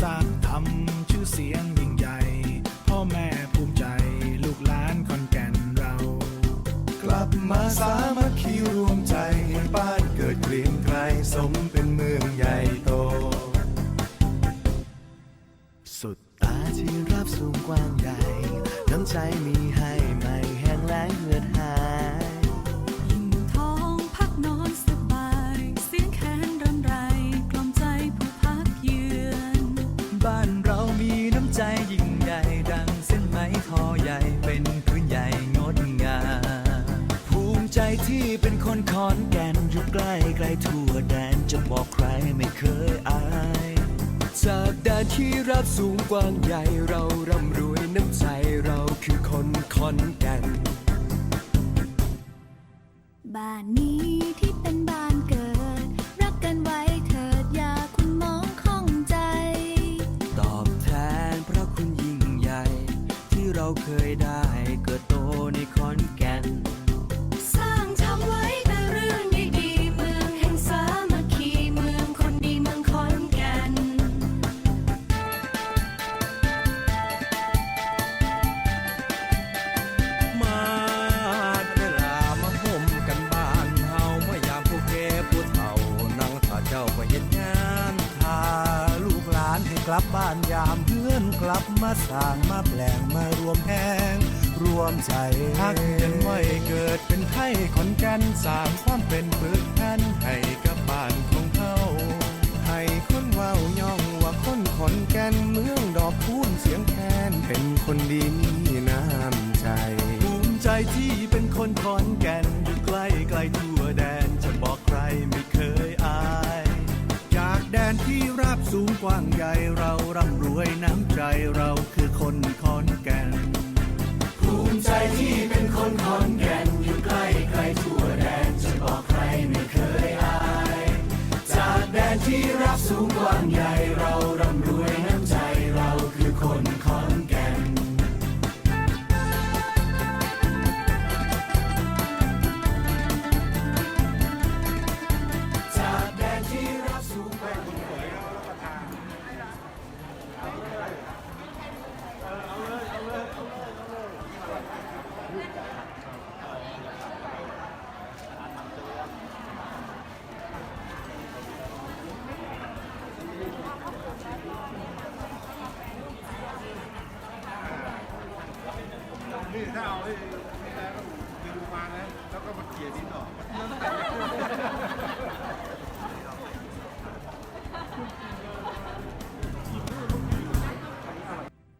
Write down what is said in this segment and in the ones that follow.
สร้างทำชื่อเสียงยิ่งใหญ่ พ่อแม่ภูมิใจลูกหลานคอนแก่นเรา กลับมาสามัคคีรวมใจเหมือนบ้านเกิดเกรียงไกรสมเป็นเมืองใหญ่โต สุดตาที่รับสูงกว้างใหญ่ น้ำใจมีให้ ที่เป็นคนขอนแก่นอยู่ใกล้ไกลทั่วแดนจะบอกใครไม่เคยอายจากแดนที่รับสูงกว้างใหญ่เราร่ำรวยน้ำใจเราคือคนขอนแก่นบ้านนี้ที่เป็นบ้านเกิด รักกันไว้เถิดอย่าคุณมองข้องใจ ตอบแทนพระคุณยิ่งใหญ่ ที่เราเคยได้เกิดโต กลับบ้านยามเพื่อนกลับมาสร้างมาแปลงมารวมแหงรวมใจฮักกันไว้เกิดเป็นไทยขอนแก่นสร้างความเป็นปึกแผ่นให้กับบ้านของเฮาให้คนเว้าย่องว่าคนขอนแก่นเมืองดอกพูนเสียงแคนเป็นคนดีน้ำใจภูมิใจที่เป็นคนขอนแก่น ว้างใหญ่เราร่ำรวยน้ำใจเราคือคนขอนแก่น ภูมิใจที่เป็นคนขอนแก่นอยู่ใกล้ไกลทั่วแดนจะบอกใครไม่เคยอาย จากแดนที่รับสูงกว้างใหญ่เราร่ำรวย นี่ถ้าเอาไอ้แล้วก็ดึงมานะแล้วก็มาเขี่ยดินออก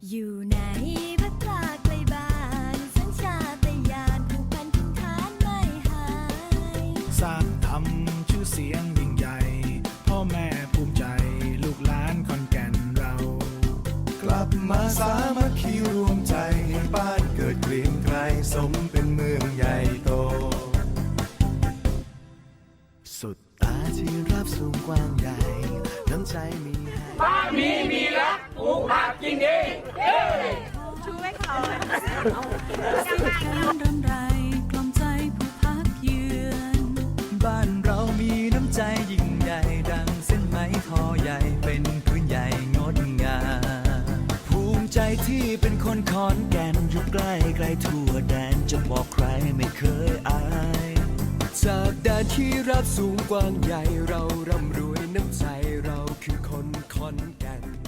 อยู่ไหนพัดพลาไกลบ้านสัญชาตญาณผูกพันถึงฐานไม่หาย สร้างทำชื่อเสียง ลับมาสามัคคีรวมใจบ้านเกิดเกรียงไกรสมเป็นเมืองใหญ่โต สุดตาที่รับสูงกว้างใหญ่ น้ำใจมีให้บ้านมีมีรักปลูกผักกินดี ชูไว้ก่อนเสีย ที่เป็นคนขอนแก่นอยู่ใกล้ไกลทั่วแดนจะบอกใครไม่เคยอายจากแดนที่รับสูงกว้างใหญ่เราร่ำรวยน้ำใจเราคือคนขอนแก่น